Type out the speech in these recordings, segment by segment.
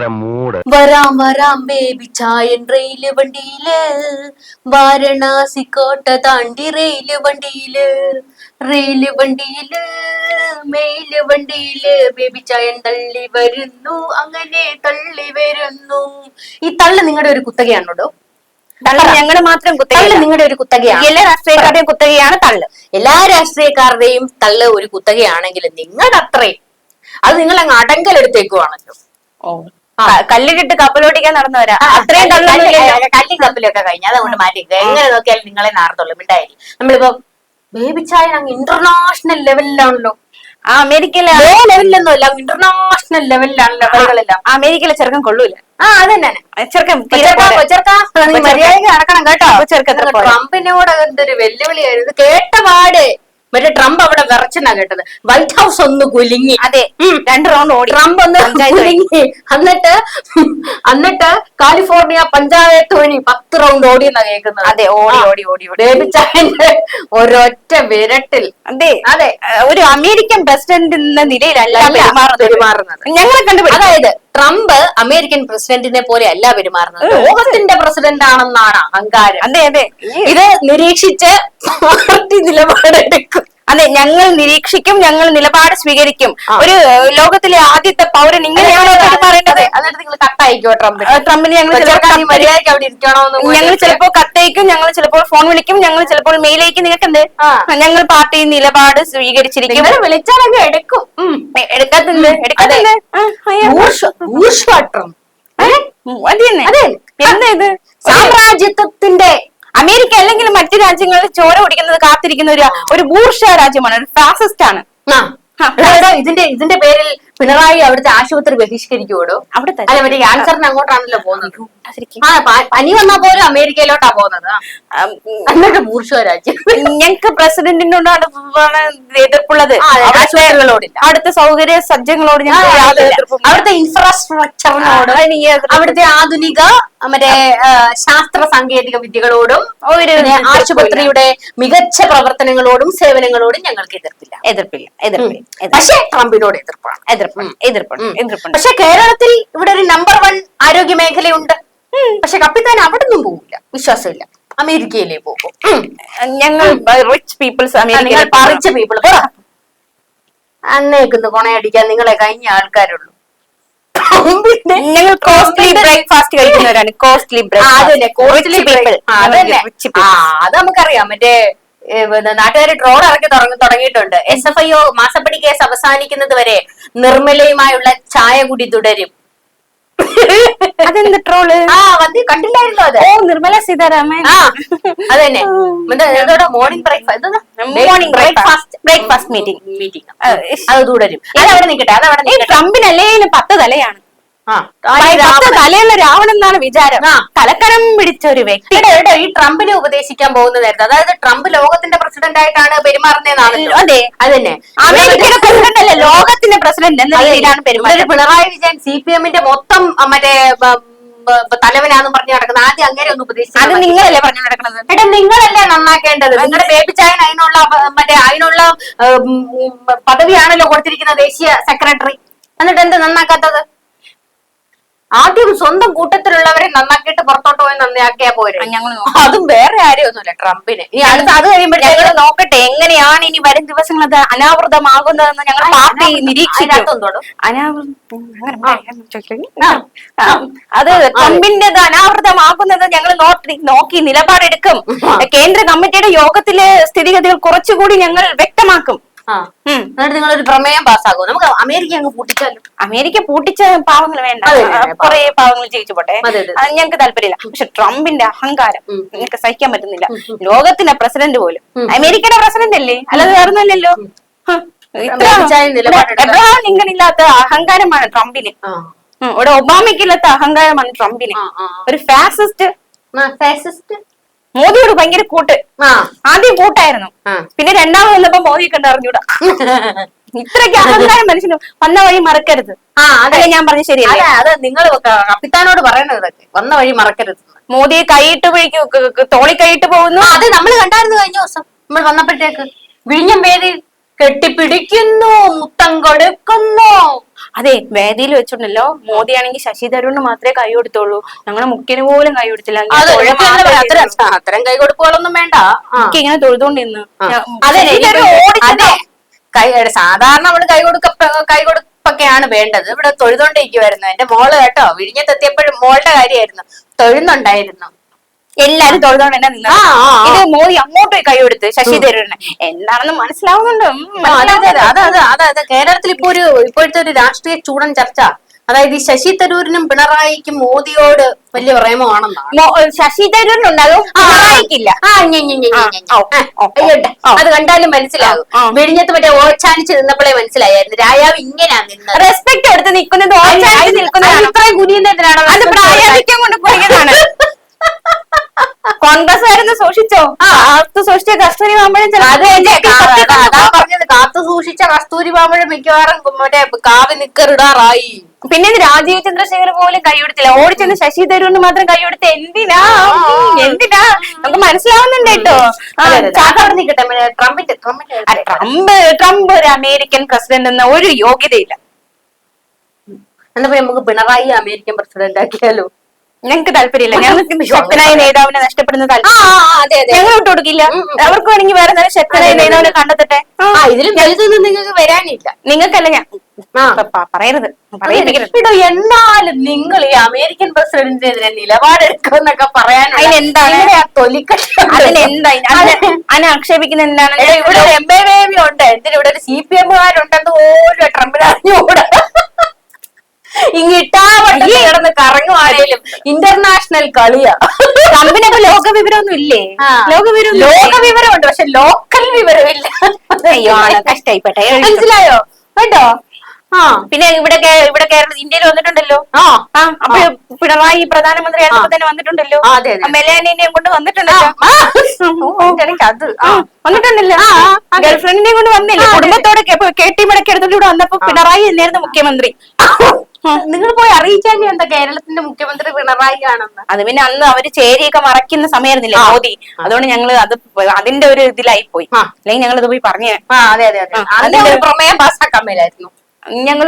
Mood. വരാം വരാം baby ചായൻ rail വണ്ടിയിൽ. വാരണാസി കോട്ട താണ്ടി റെയിൽ വണ്ടിയിൽ. റെയിൽ വണ്ടിയിൽ മെയിൽ വണ്ടിയിൽ. ബേബി ചായൻ തള്ളി വരുന്നു അങ്ങനെ തള്ളി വരുന്നു. ഈ തള്ളു നിങ്ങളുടെ ഒരു കുത്തകയാണോ തള്ള് ഞങ്ങൾ മാത്രം തള്ളു നിങ്ങളുടെ ഒരു കുത്തകയാണ് എല്ലാ രാഷ്ട്രീയക്കാരുടെയും കുത്തകയാണ് തള്ള്. എല്ലാ രാഷ്ട്രീയക്കാരുടെയും തള്ള് ഒരു കുത്തകയാണെങ്കിലും നിങ്ങളുടെ അത്രയും അത് നിങ്ങൾ അങ്ങ് അടങ്കലെടുത്തേക്കുവാണല്ലോ. ക- കല്ലിട്ടിട്ട് കപ്പലോട്ടിക്കാൻ നടന്നവരാ. അത്രയും കല്ലും കപ്പലൊക്കെ കഴിഞ്ഞു. അതുകൊണ്ട് മാറ്റി. എങ്ങനെ നോക്കിയാലും നിങ്ങളെ നാർത്തുള്ളൂ. മിണ്ടായി നമ്മളിപ്പോ ബേബി ചായ അങ്ങ് ഇന്റർനാഷണൽ ലെവലിലാണല്ലോ ആ അമേരിക്കയിലെ ലോ ലെവലിലൊന്നും അല്ല ഇന്റർനാഷണൽ ലെവലിലാണല്ലോ കളികളെല്ലാം. അമേരിക്കയിലെ ചെറുക്കൻ കൊള്ളൂല. ആ അതന്നെ ചെറുക്കൻ. കൊച്ചർക്കാ, മര്യാദയ്ക്ക് നടക്കണം കേട്ടോ. ട്രംപിനോട് എന്തൊരു വെല്ലുവിളിയായിരുന്നു. കേട്ട പാട്. മറ്റേ ട്രംപ് വിറച്ചെന്നാ കേട്ടത്. വൈറ്റ് ഹൗസ് ഒന്ന് കുലുങ്ങി. അതെ. രണ്ട് റൗണ്ട് ഓടി. ട്രംപ് ഒന്ന്. കുലുങ്ങി. എന്നിട്ട് എന്നിട്ട് കാലിഫോർണിയ പഞ്ചായത്ത് വഴി പത്ത് റൗണ്ട് ഓടി എന്നാ കേൾക്കുന്നത്. അതെ ഓടി ഓടി ഓടി ഓടി. ബേബി ചായന്റെ ഒരൊറ്റ വിരട്ടിൽ. അതെ. അതെ. ഒരു അമേരിക്കൻ പ്രസിഡന്റ് എന്ന നിലയിലല്ല പെരുമാറുന്നത്. ഞങ്ങളെ കണ്ടുപിടിക്കും. അതായത് ട്രംപ് അമേരിക്കൻ പ്രസിഡന്റിനെ പോലെ അല്ല പെരുമാറുന്നത് ലോകത്തിന്റെ പ്രസിഡന്റ് ആണെന്നാണ് അഹങ്കാരം. അതെ അതെ. ഇത് നിരീക്ഷിച്ച് പാർട്ടി നിലപാടെടുക്കും. അതെ ഞങ്ങൾ നിരീക്ഷിക്കും ഞങ്ങൾ നിലപാട് സ്വീകരിക്കും. ഒരു ലോകത്തിലെ ആദ്യത്തെ പൗരൻ ഇങ്ങനെയാണോ പറയേണ്ടത്. എന്നിട്ട് നിങ്ങൾ കത്തയക്കോ ട്രംപിന്? ഏഹ്, ട്രംപിന് ഞങ്ങൾ ഞങ്ങൾ ചിലപ്പോൾ കത്തയക്കും ഞങ്ങൾ ചിലപ്പോൾ ഫോൺ വിളിക്കും ഞങ്ങൾ ചിലപ്പോൾ മെയിൽ അയക്കും നിങ്ങൾക്ക് എന്ത് ഞങ്ങൾ പാർട്ടി നിലപാട് സ്വീകരിച്ചിരിക്കും. വിളിച്ചാലൊക്കെ എടുക്കും. ട്രംപ്. എന്താ ഇത്? സാമ്രാജ്യത്വത്തിന്റെ അമേരിക്ക അല്ലെങ്കിൽ മറ്റു രാജ്യങ്ങളിൽ ചോര കുടിക്കുന്നത് കാത്തിരിക്കുന്ന ഒരു ഒരു ബൂർഷ രാജ്യമാണ്. ഒരു ഫാസിസ്റ്റ് ആണ്. ഇതിന്റെ ഇതിന്റെ പേരിൽ പിണറായി അവിടുത്തെ ആശുപത്രി ബഹിഷ്കരിക്കുവോടോ? അവിടെ അല്ല മറ്റേ ക്യാൻസറിന് അങ്ങോട്ടാണല്ലോ പോകുന്നത്. ആ പ- പനി വന്നാ പോലും അമേരിക്കയിലോട്ടാ പോകുന്നത്. എന്നിട്ട് ബൂർഷ രാജ്യം. ഞങ്ങൾക്ക് പ്രസിഡന്റിനോടാണ് എതിർപ്പുള്ളത്. ആ, അതെ, അവിടുത്തെ ആശുപത്രികളോടില്ല. അവിടുത്തെ സൗകര്യ സജ്ജങ്ങളോട് ആ, ഞങ്ങൾക്ക് യാതൊരു അതില്ല. എതിർപ്പും അവിടുത്തെ ഇൻഫ്രാസ്ട്രക്ചറിനോട് അവിടുത്തെ ആധുനിക മറ്റേ ആ, ശാസ്ത്ര സാങ്കേതിക വിദ്യകളോടും ഒരു പിന്നെ. ആശുപത്രിയുടെ മികച്ച പ്രവർത്തനങ്ങളോടും സേവനങ്ങളോടും ഞങ്ങൾക്ക് എതിർപ്പില്ല. എതിർപ്പില്ല എതിർപ്പില്ല. എതിർപ്പില്ല. പക്ഷേ ട്രംപിനോട് എതിർപ്പാണ്. എതിർപ്പുണ്ട് എതിർപ്പുണ്ട് എതിർപ്പുണ്ട്. പക്ഷെ കേരളത്തിൽ ഇവിടെ ഒരു നമ്പർ വൺ ആരോഗ്യ മേഖലയുണ്ട് പക്ഷെ കപ്പിത്താൻ അവിടെ നിന്നും പോകില്ല വിശ്വാസമില്ല. അമേരിക്കയിലേ പോകും. ഞങ്ങൾ റിച്ച് പീപ്പിൾസ് അമേരിക്കയിൽ പറിച്ച പീപ്പിൾ അന്നേക്കുന്നു കൊണയടിക്കാൻ നിങ്ങളെ കഴിഞ്ഞ ആൾക്കാരുള്ളൂ. ഞങ്ങൾ കോസ്റ്റ്ലി ബ്രേക്ക്ഫാസ്റ്റ് കഴിക്കുന്നവരാണ്. കോസ്റ്റ്ലി ആ, അതന്നെ കോസ്റ്റ്ലി പീപ്പിൾ അതന്നെ. അത് നമുക്കറിയാം. മറ്റേ നാട്ടുകാർ ട്രോൾ ഇറക്കി തുടങ്ങി തുടങ്ങിയിട്ടുണ്ട്. എസ് എഫ് ഐ ഒ മാസപ്പടി കേസ് അവസാനിക്കുന്നത് വരെ നിർമ്മലയുമായുള്ള ചായ കുടി തുടരും. അതെന്ത് ട്രോൾ ആ വന്ന് കണ്ടില്ലായിരുന്നോ അത്? ഓ നിർമ്മല സീതാരാമൻ. ആ അതന്നെ. Morning breakfast morning breakfast breakfast meeting meeting അത് തുടരും അതവിടെ നിൽക്കട്ടെ അതവിടെ ട്രംപിനല്ലേ പത്ത് തലയാണ്. തലയുള്ള രാവണൻ എന്നാണ് വിചാരം. കലക്കരം പിടിച്ച ഒരു വ്യക്തി. ഈ ട്രംപിനെ ഉപദേശിക്കാൻ പോകുന്ന നേരത്തെ അതായത് ട്രംപ് ലോകത്തിന്റെ പ്രസിഡന്റ് ആയിട്ടാണ് പെരുമാറുന്നതെന്നാണല്ലോ അതെ. അതന്നെ. അമേരിക്കയുടെ പ്രസിഡന്റ് അല്ല? ലോകത്തിന്റെ പ്രസിഡന്റ് എന്ന അതെ, രീതിയിലാണ് പെരുമാറുന്നത് പിണറായി വിജയൻ സി പി എമ്മിന്റെ മൊത്തം മറ്റേ തലവനാന്ന് പറഞ്ഞു നടക്കുന്നത്. ആദ്യം അങ്ങനെ ഒന്ന് അത് ഉപദേശിച്ചു നിങ്ങളല്ലേ പറഞ്ഞു നടക്കുന്നത്? എടാ നിങ്ങളല്ലേ നന്നാക്കേണ്ടത്? നിങ്ങളുടെ ബേബിച്ചായൻ അതിനുള്ള മറ്റേ അതിനുള്ള പദവിയാണല്ലോ കൊടുത്തിരിക്കുന്ന ദേശീയ സെക്രട്ടറി. എന്നിട്ട് എന്ത് നന്നാക്കാത്തത്? ആദ്യം സ്വന്തം കൂട്ടത്തിലുള്ളവരെ നന്നാക്കിയിട്ട് പുറത്തോട്ട് പോയി നന്നാക്കിയാ പോരെ. ഞങ്ങൾ അതും വേറെ ആരെയൊന്നുമില്ല ട്രംപിന്. ഇനി അടുത്ത അത് കഴിയുമ്പോഴത്തേക്ക് ഞങ്ങൾ നോക്കട്ടെ എങ്ങനെയാണ് ഇനി വരും ദിവസങ്ങൾ അത് അനാവൃതമാകുന്നതെന്ന് ഞങ്ങൾ പാർട്ടി നിരീക്ഷിക്കും. അതിനകത്തെന്തോടും? അനാവൃതം അങ്ങനെ പറയാൻ ചോദിക്കരുത്. ആ. ആ, അത് ട്രംപിന്റെ അനാവൃതമാകുന്നത് ഞങ്ങൾ നോക്കി നിലപാടെടുക്കും. കേന്ദ്ര കമ്മിറ്റിയുടെ യോഗത്തിലെ സ്ഥിതിഗതികൾ കുറച്ചുകൂടി ഞങ്ങൾ വ്യക്തമാക്കും. എന്നിട്ട് നിങ്ങൾ ഒരു പ്രമേയം പാസ്സാക്കും നമുക്ക് അമേരിക്ക അങ്ങ് പൂട്ടിച്ചാലും? അമേരിക്ക പൂട്ടിച്ച പാവങ്ങൾ വേണ്ട. കുറെ പാവങ്ങൾ ജയിച്ചു പോട്ടെ. ഞങ്ങൾക്ക് താല്പര്യമില്ല. പക്ഷെ ട്രംപിന്റെ അഹങ്കാരം. നിങ്ങൾക്ക് സഹിക്കാൻ പറ്റുന്നില്ല. ലോകത്തിന്റെ പ്രസിഡന്റ് പോലും. അമേരിക്കയുടെ പ്രസിഡന്റ് അല്ലേ? അല്ലാതെ വേറൊന്നുമല്ലല്ലോ. ഇങ്ങനില്ലാത്ത എബ്രഹാം ലിങ്കൺ ഇല്ലാത്ത അഹങ്കാരമാണ് ട്രംപിന്. ഇവിടെ ഒബാമയ്ക്കില്ലാത്ത അഹങ്കാരമാണ് ട്രംപിന്. ഒരു ഫാസിസ്റ്റ് ഫാസിസ്റ്റ് മോദിയോട് ഭയങ്കര കൂട്ട്. ആ. ആദ്യം കൂട്ടായിരുന്നു. പിന്നെ രണ്ടാമത് വന്നപ്പോ മോദിയെ കണ്ട് അറിഞ്ഞൂടാ. ഇത്രയ്ക്ക് അഹങ്കാരം മനുഷ്യന് വന്ന വഴി മറക്കരുത്. ആ അതെ. അതെ ഞാൻ പറഞ്ഞു ശരി അതെ അത്. നിങ്ങൾ കപ്പിത്താനോട് പറയണത് ഇതൊക്കെ. വന്ന വഴി മറക്കരുത്. മോദിയെ കൈയിട്ട് പിടിക്കു ക- ക- തോളി കൈയിട്ട് പോകുന്നു. അത് നമ്മൾ കണ്ടായിരുന്നു കഴിഞ്ഞ ദിവസം. നമ്മൾ വന്നപ്പോഴത്തേക്ക്. വിഴിഞ്ഞം വേദി കെട്ടിപ്പിടിക്കുന്നു മുത്തം കൊടുക്കുന്നു. അതെ വേദിയിൽ വെച്ചിട്ടുണ്ടല്ലോ മോദിയാണെങ്കിൽ ശശി തരൂരിന് മാത്രമേ കൈ കൊടുത്തുള്ളൂ. ഞങ്ങളുടെ മുക്കിന് പോലും കൈ കൊടുത്തില്ല. അത്തരം കൈ കൊടുക്കുകളൊന്നും വേണ്ട. എനിക്ക് ഇങ്ങനെ തൊഴുതുകൊണ്ടിരുന്നു. കൈ സാധാരണ നമ്മൾ കൈ കൊടുക്ക കൈ കൊടുപ്പൊക്കെയാണ് വേണ്ടത്. ഇവിടെ തൊഴുതോണ്ടിരിക്കുവായിരുന്നു എന്റെ മോൾ കേട്ടോ വിഴിഞ്ഞത്തെത്തിയപ്പോഴും മോളുടെ കാര്യമായിരുന്നു. തൊഴുന്നുണ്ടായിരുന്നു. എല്ലാരും തൊഴുതോണ്ട് തന്നെ നിന്നത്. ആ. ഇത് മോദി അങ്ങോട്ട് പോയി കൈ കൊടുത്ത് ശശി തരൂരിന്. എന്താണെന്ന് മനസ്സിലാവുന്നുണ്ട്. ഉം, ആ, അതെ അതെ അതെ അതെ അതെ അതെ. കേരളത്തിൽ ഇപ്പൊ ഒരു ഇപ്പോഴത്തെ ഒരു രാഷ്ട്രീയ ചൂടൻ ചർച്ച. അതായത് ഈ ശശി തരൂരിനും പിണറായിക്കും മോദിയോട് വലിയ പ്രേമമാണെന്നാണ്. ശശി തരൂരിനുണ്ടാകും. അത് കണ്ടാലും മനസ്സിലാകും. വിഴിഞ്ഞത്ത് മറ്റേ ഓച്ചാനിച്ച് നിന്നപ്പോഴേ മനസ്സിലായിരുന്നു രായാവ് ഇങ്ങനെയാ നിന്നത്. റെസ്പെക്ട് എടുത്ത് നിൽക്കുന്നത് ഇത്രയും കുനിയുന്നതിനാണ് അത് പ്രായാധിക്യം കൊണ്ട് കുറിക്കുന്നതാണ് കോൺഗ്രസ് ആയിരുന്നു സൂക്ഷിച്ചോ? കാത്തു സൂക്ഷിച്ച കസ്തൂരി മാമ്പഴം പറഞ്ഞത്. കാത്തു സൂക്ഷിച്ച കസ്തൂരി പാമ്പഴം മിക്കവാറും മറ്റേ കാവി നിക്കറിടാറായി. പിന്നെ രാജീവ് ചന്ദ്രശേഖർ പോലും കൈയെടുത്തില്ല ഓടിച്ചെന്ന് ശശി തരൂരിന് മാത്രം കൈയെടുത്ത് എന്തിനാ? എന്തിനാ? നമുക്ക് മനസ്സിലാവുന്നുണ്ട് കേട്ടോ. ആ, നിൽക്കട്ടെ ട്രംപിന്റെ ട്രംപ് ട്രംപ് ഒരു അമേരിക്കൻ പ്രസിഡന്റ് എന്ന ഒരു യോഗ്യതയില്ല. എന്നാ നമുക്ക് പിണറായി അമേരിക്കൻ പ്രസിഡന്റ് ആക്കിയാലോ? ഞങ്ങൾക്ക് താല്പര്യമില്ല. ഞങ്ങൾക്ക് ശക്തനായ നേതാവിനെ നഷ്ടപ്പെടുന്ന താല്പര്യം. ഞങ്ങൾ വിട്ടു കൊടുക്കില്ല. അവർക്ക് വേണമെങ്കിൽ വേറെ നല്ല ശക്തനായ നേതാവിനെ കണ്ടെത്തട്ടെ? ഇതിലും വലുതൊന്നും നിങ്ങൾക്ക് വരാനില്ല. നിങ്ങൾക്കല്ല ഞാൻ. പറയരുത്. ഇടോ എന്നാലും നിങ്ങൾ ഈ അമേരിക്കൻ പ്രസിഡന്റിനെതിരെ നിലപാടെടുക്കുമെന്നൊക്കെ പറയാൻ അതിനെന്താണ്? അതിനെന്താ അതിനെ അതിനെ ആക്ഷേപിക്കുന്ന എന്താണ്? ഇവിടെ ഒരു എം എ ബേബി ഉണ്ട്. എന്തിനാ ഇവിടെ ഒരു സി പി എമ്മുകാരുണ്ടെന്ന് ഓരോ ട്രംപിന് അറിഞ്ഞുകൂടാ. ഇങ്ങിട്ടാ വട്ടത്തിൽ കിടന്ന് കറങ്ങുവാണേലും ഇന്റർനാഷണൽ കളിയാ. ട്രംപിനൊക്കെ ലോക വിവരമൊന്നും ഇല്ലേ? ലോക വിവരം ലോക വിവരമുണ്ട് പക്ഷെ ലോക്കൽ വിവരമില്ല. അയ്യോ കഷ്ടായിപ്പെട്ടെ. മനസ്സിലായോ? കേട്ടോ? ആ. പിന്നെ ഇവിടെ ഇവിടെ കേരള ഇന്ത്യയിൽ വന്നിട്ടുണ്ടല്ലോ. ആ. അപ്പൊ പിണറായി പ്രധാനമന്ത്രി ആയപ്പോ തന്നെ വന്നിട്ടുണ്ടല്ലോ. മെലാനിനെയും കൊണ്ട് വന്നിട്ടുണ്ടല്ലോ. അത് വന്നിട്ടുണ്ടല്ലോ. ഗേൾഫ്രണ്ടിനെയും കൊണ്ട് വന്നില്ല? കുടുംബത്തോടെ കെട്ടി മടക്കി എടുത്തിട്ട് വന്നപ്പോ പിണറായി തന്നെയായിരുന്നു മുഖ്യമന്ത്രി. നിങ്ങൾ പോയി അറിയിച്ചാൽ എന്താ കേരളത്തിന്റെ മുഖ്യമന്ത്രി പിണറായി ആണെന്ന്? അത് പിന്നെ അന്ന് അവർ ചേരിയൊക്കെ മറയ്ക്കുന്ന സമയമായിരുന്നില്ലേ മോദി? അതുകൊണ്ട് ഞങ്ങൾ അത് അതിന്റെ ഒരു ഇതിലായി പോയി. അല്ലെങ്കിൽ ഞങ്ങൾ ഇത് പോയി പറഞ്ഞു അതെ അതെ അതിന്റെ പ്രമേയം പാസ്സാക്കാൻ മേലായിരുന്നു ഞങ്ങൾ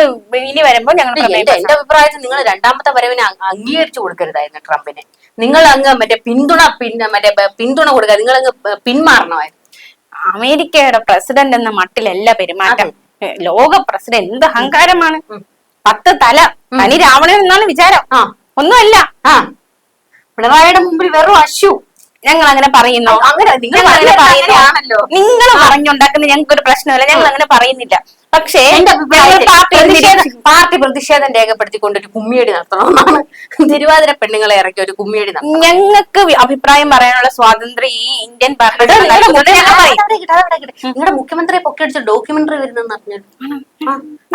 ഇനി വരുമ്പോ ഞങ്ങൾ എന്റെ അഭിപ്രായത്തിൽ നിങ്ങൾ രണ്ടാമത്തെ വരവിനെ അംഗീകരിച്ചു കൊടുക്കരുതായിരുന്നു ട്രംപിനെ. നിങ്ങൾ അങ്ങ് മറ്റേ പിന്തുണ പിന്നെ മറ്റേ പിന്തുണ കൊടുക്കുക നിങ്ങൾ അങ്ങ് പിന്മാറണമായിരുന്നു. അമേരിക്കയുടെ പ്രസിഡന്റ് എന്ന മട്ടിലല്ല പെരുമാറ്റം. ലോക പ്രസിഡന്റ് എന്ത് അഹങ്കാരമാണ്? പത്ത് തല. തനി രാവണൻ എന്നാണ് വിചാരം. ആ. ഒന്നുമല്ല. ആ. പിണറായിയുടെ മുമ്പിൽ വെറും അശു ഞങ്ങൾ അങ്ങനെ പറയുന്നു. അങ്ങനെ നിങ്ങൾ ഞങ്ങൾ അങ്ങനെ പറയുന്നത് നിങ്ങൾ പറഞ്ഞുണ്ടാക്കുന്ന ഞങ്ങൾക്ക് ഒരു പ്രശ്നമില്ല. ഞങ്ങൾ അങ്ങനെ പറയുന്നില്ല. പക്ഷേ പാർട്ടി പ്രതിഷേധം രേഖപ്പെടുത്തിക്കൊണ്ട് ഒരു കുമ്മിയടി നടത്തണമെന്നാണ് തിരുവാതിര പെണ്ണുങ്ങളെ ഇറക്കി ഒരു കുമ്മിയടി നടത്തണം. ഞങ്ങൾക്ക് അഭിപ്രായം പറയാനുള്ള സ്വാതന്ത്ര്യം ഈ ഇന്ത്യൻ നിങ്ങളുടെ മുഖ്യമന്ത്രിയെ പൊക്കടിച്ച ഡോക്യുമെന്ററി വരുന്നെന്ന് അറിഞ്ഞു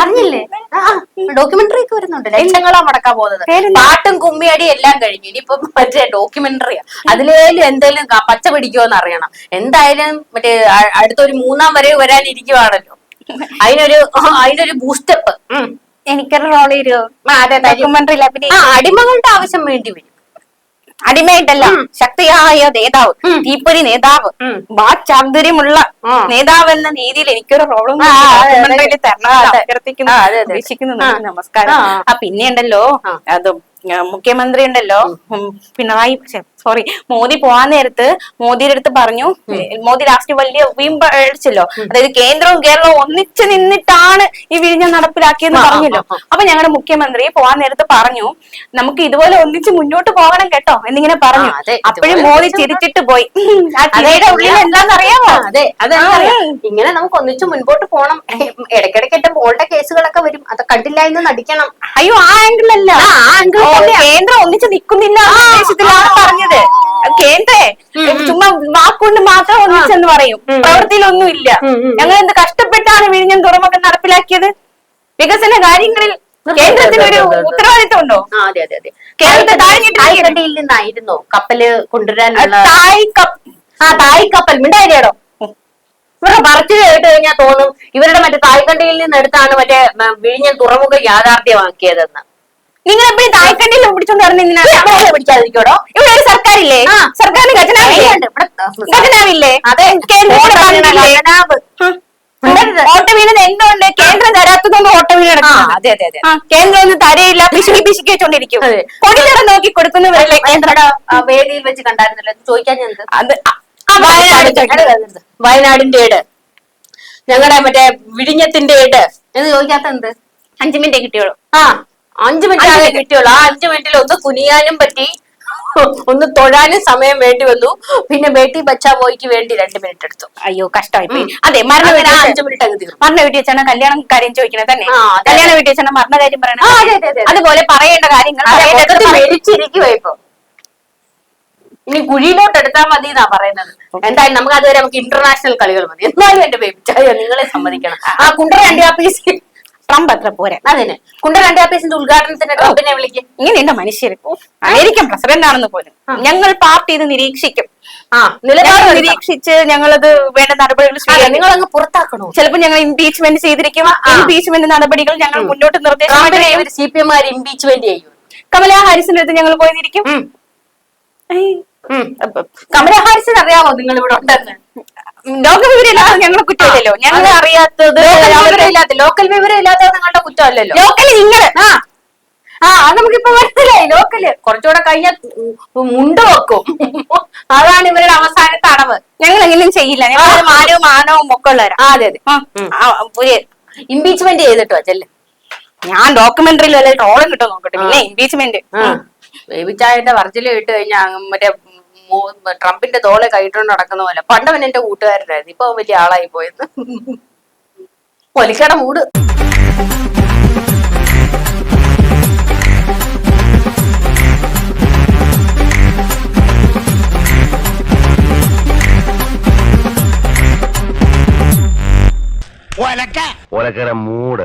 അറിഞ്ഞില്ലേ? ഡോക്യുമെന്ററി ഒക്കെ വരുന്നുണ്ട് ലക്ഷങ്ങളാ മുടക്കാൻ പോകുന്നത്. പാട്ടും കുമ്മിയടി എല്ലാം കഴിഞ്ഞു. ഇനിയിപ്പൊ മറ്റേ ഡോക്യുമെന്ററിയാ. അതിലേലും എന്തെങ്കിലും പച്ച പച്ച പിടിക്കുമോന്ന് അറിയണം. എന്തായാലും മറ്റേ അടുത്തൊരു മൂന്നാം വരെ വരാനിരിക്കുവാണല്ലോ. അതിനൊരു അതിനൊരു ബൂസ്റ്റപ്പ് എനിക്കൊരു റോൾ അതെ അടിമകളുടെ ആവശ്യം വേണ്ടി വരും. അടിമയായിട്ടല്ല ശക്തിയായ നേതാവ്. തീപ്പൊരി നേതാവ് ഉം. വാക്ചാതുര്യമുള്ള നേതാവ് എന്ന രീതിയിൽ എനിക്കൊരു റോളും തരണം അഭ്യർത്ഥിക്കുന്നു. നമസ്കാരം. ആ. പിന്നെ ഉണ്ടല്ലോ അതും മുഖ്യമന്ത്രി ഉണ്ടല്ലോ പിണറായി സോറി മോദി പോവാൻ നേരത്ത് മോദിയുടെ അടുത്ത് പറഞ്ഞു മോദി ലാസ്റ്റ് വലിയ വീമ്പ് അടിച്ചല്ലോ. അതായത് കേന്ദ്രവും കേരളവും ഒന്നിച്ചു നിന്നിട്ടാണ് ഈ വിഴിഞ്ഞം നടപ്പിലാക്കിയെന്ന് പറഞ്ഞല്ലോ. അപ്പൊ ഞങ്ങളുടെ മുഖ്യമന്ത്രി പോവാൻ നേരത്ത് പറഞ്ഞു നമുക്ക് ഇതുപോലെ ഒന്നിച്ച് മുന്നോട്ട് പോകണം കേട്ടോ എന്നിങ്ങനെ പറഞ്ഞു. അപ്പോഴും മോദി ചിരിച്ചിട്ട് പോയി. ഉള്ളിൽ അതെ ഇങ്ങനെ നമുക്ക് ഒന്നിച്ച് മുൻപോട്ട് പോകണം ഇടയ്ക്കിടയ്ക്ക് എന്റെ മോളുടെ കേസുകളൊക്കെ വരും. അത് കണ്ടില്ല എന്ന് നടിക്കണം. അയ്യോ ആ ആംഗിൾ അല്ല. ആ, ആ angle ഓ, തന്നെയാ. കേന്ദ്രം ഒന്നിച്ച് നിൽക്കുന്നില്ല എന്ന പറഞ്ഞത് കേന്ദ്രേ ചുമ്മാ വാക്കുകൊണ്ട് മാത്രം ഒന്നിച്ചെന്ന് പറയും. പ്രവൃത്തിയിലൊന്നും ഇല്ല. ഞങ്ങൾ എന്ത് കഷ്ടപ്പെട്ടാണ് വിഴിഞ്ഞം തുറമുഖം നടപ്പിലാക്കിയത്? വികസന കാര്യങ്ങളിൽ കേന്ദ്രത്തിന് ഒരു ഉത്തരവാദിത്വം ഉണ്ടോ അതെ. അതെ അതെ കേരളത്തെ. തായ്ക്കണ്ടിയിൽ നിന്നായിരുന്നോ കപ്പൽ കൊണ്ടുവരാനുള്ള തായ് കപ്പ്. ആ തായ് കപ്പൽ. മിണ്ടായില്ലേടോ ഇവരുടെ പറച്ചു കേട്ട് കഴിഞ്ഞാൽ തോന്നും ഇവരുടെ മറ്റേ തായ്ക്കണ്ടിയിൽ നിന്ന് എടുത്താണ് മറ്റേ വിഴിഞ്ഞം തുറമുഖം യാഥാർത്ഥ്യമാക്കിയതെന്ന്. നിങ്ങൾ എപ്പോഴും തായ്ക്കണ്ടിയിൽ പിടിച്ചോണ്ട് പറഞ്ഞ വേറെ പിടിക്കാതിരിക്കോടോ? ഇവിടെ ഒരു സർക്കാരില്ലേ. സർക്കാരിന് ഖജനാവില്ലേ? ഓട്ടം വീണത്. എന്തുകൊണ്ട്? കേന്ദ്രം തരാത്തതൊന്നും ഓട്ടം അതെ കേന്ദ്രം ഒന്നും തരയില്ല. പിശുക്കി പിശുക്കി വെച്ചോണ്ടിരിക്കും. കൊടിനിറം നോക്കി കൊടുക്കുന്നവരല്ലേ കേന്ദ്രം? വേദിയിൽ വെച്ച് കണ്ടായിരുന്നല്ലോ? ചോദിക്കാൻ? അത് വയനാട്. വയനാടിന്റെ ഇട് ഞങ്ങളുടെ മറ്റേ വിഴിഞ്ഞത്തിന്റെ ഇട് എന്ന് ചോദിക്കാത്ത എന്ത്? അഞ്ചു മിനിറ്റ് കിട്ടിയോളൂ. ആ. അഞ്ചു മിനിറ്റ് ആകെ കിട്ടിയുള്ളൂ. ആ അഞ്ചു മിനിറ്റിൽ ഒന്ന് കുനിയാനും പറ്റി. ഒന്ന് തൊഴാനും സമയം വേണ്ടി വന്നു. പിന്നെ ബേട്ടി ബച്ചാ ബോയ്ക്ക് വേണ്ടി രണ്ട് മിനിറ്റ് എടുത്തു. അയ്യോ കഷ്ടമായി പോയി അതെ മരണ അഞ്ചു മിനിറ്റ് അങ്ങ് തീർന്നു. മരണ വീട്ടിൽ വെച്ചാണ് കല്യാണം കാര്യം ചോദിക്കണത് തന്നെ. കല്യാണ വീട്ടിൽ വെച്ചാണ് മരണ കാര്യം പറയണത്. അതുപോലെ പറയേണ്ട കാര്യങ്ങൾ. മരിച്ചിരിക്കുവാ ഇപ്പൊ. ഇനി കുഴിയിലോട്ട് എടുത്താൽ മതി എന്നാ പറയുന്നത്. എന്തായാലും നമുക്ക് അതുവരെ നമുക്ക് ഇന്റർനാഷണൽ കളികൾ മതി. എന്നാലും എന്റെ ബേബിച്ചായോ നിങ്ങളെ സമ്മതിക്കണം. ആ കുണ്ടറ ആ ആപ്പീസ് ട്രംപ് അത്ര പോരെ. അതിന്. കുണ്ട രണ്ടാം പേസിന്റെ ഉദ്ഘാടനത്തിന് ട്രംപിനെ വിളിക്കും. ഇങ്ങനെയുണ്ട് മനുഷ്യർ അമേരിക്കൻ പ്രസിഡന്റ് ആണെന്ന് പോലും. ഞങ്ങൾ പാർട്ടി ഇത് നിരീക്ഷിക്കും. ആ നിലപാട്. നിരീക്ഷിച്ച് ഞങ്ങളത് വേണ്ട നടപടികൾ നിങ്ങൾ അങ്ങ് പുറത്താക്കണോ? ചിലപ്പോൾ ഞങ്ങൾ ഇംപീച്ച്മെന്റ് ചെയ്തിരിക്കും. ഇംപീച്ച്മെന്റ് നടപടികൾ ഞങ്ങൾ മുന്നോട്ട് നിർദ്ദേശം സി പി എം ഇംപീച്ച്മെന്റ് ചെയ്യും. കമല ഹാരിസിന്റെ അടുത്ത് ഞങ്ങൾ പോയിരിക്കും. കമല ഹാരിസിന് അറിയാമോ നിങ്ങൾ ഇവിടെ ഉണ്ടെന്ന്? ലോക വിവരമില്ലാതെ ഞങ്ങളെ കുറ്റമല്ലല്ലോ. ഞങ്ങൾ അറിയാത്തത് ലോക്കൽ വിവരം ഇല്ലാത്ത ലോക്കൽ വിവരം ഇല്ലാത്തത് നിങ്ങളുടെ കുറ്റമല്ലല്ലോ. ലോക്കൽ നിങ്ങൾ. ആ. ആ നമുക്കിപ്പോ മനസ്സിലായി. ലോക്കൽ. കുറച്ചുകൂടെ കഴിഞ്ഞ മുണ്ട് വെക്കും. അതാണ് ഇവരുടെ അവസാനത്തെ അടവ്. ഞങ്ങൾ എങ്ങനെയും ചെയ്യില്ല. ഞങ്ങൾ മാനവും മാനവും ഒക്കെ ഉള്ളവരാ ആ അതെ അതെ. ഇംപീച്ച്മെന്റ് ചെയ്തിട്ടോ ചെല്ല് ഞാൻ ഡോക്യുമെന്ററിയിൽ വല്ല ട്രോളും കിട്ടും നോക്കട്ടെ. പിന്നെ ഇംപീച്ച്മെന്റ് ബേബിച്ചായന്റെ വർജിൽ ഇട്ട് കഴിഞ്ഞാൽ മറ്റേ ട്രംപിന്റെ തോളെ കൈട്ടുകൊണ്ട് നടക്കുന്ന പോലെ. പണ്ടവൻ എന്റെ കൂട്ടുകാരനായിരുന്നു. ഇപ്പൊ അവൻ വലിയ ആളായി പോയത് ഒലിക്കട മൂട്. ഒലക്കര മൂട്.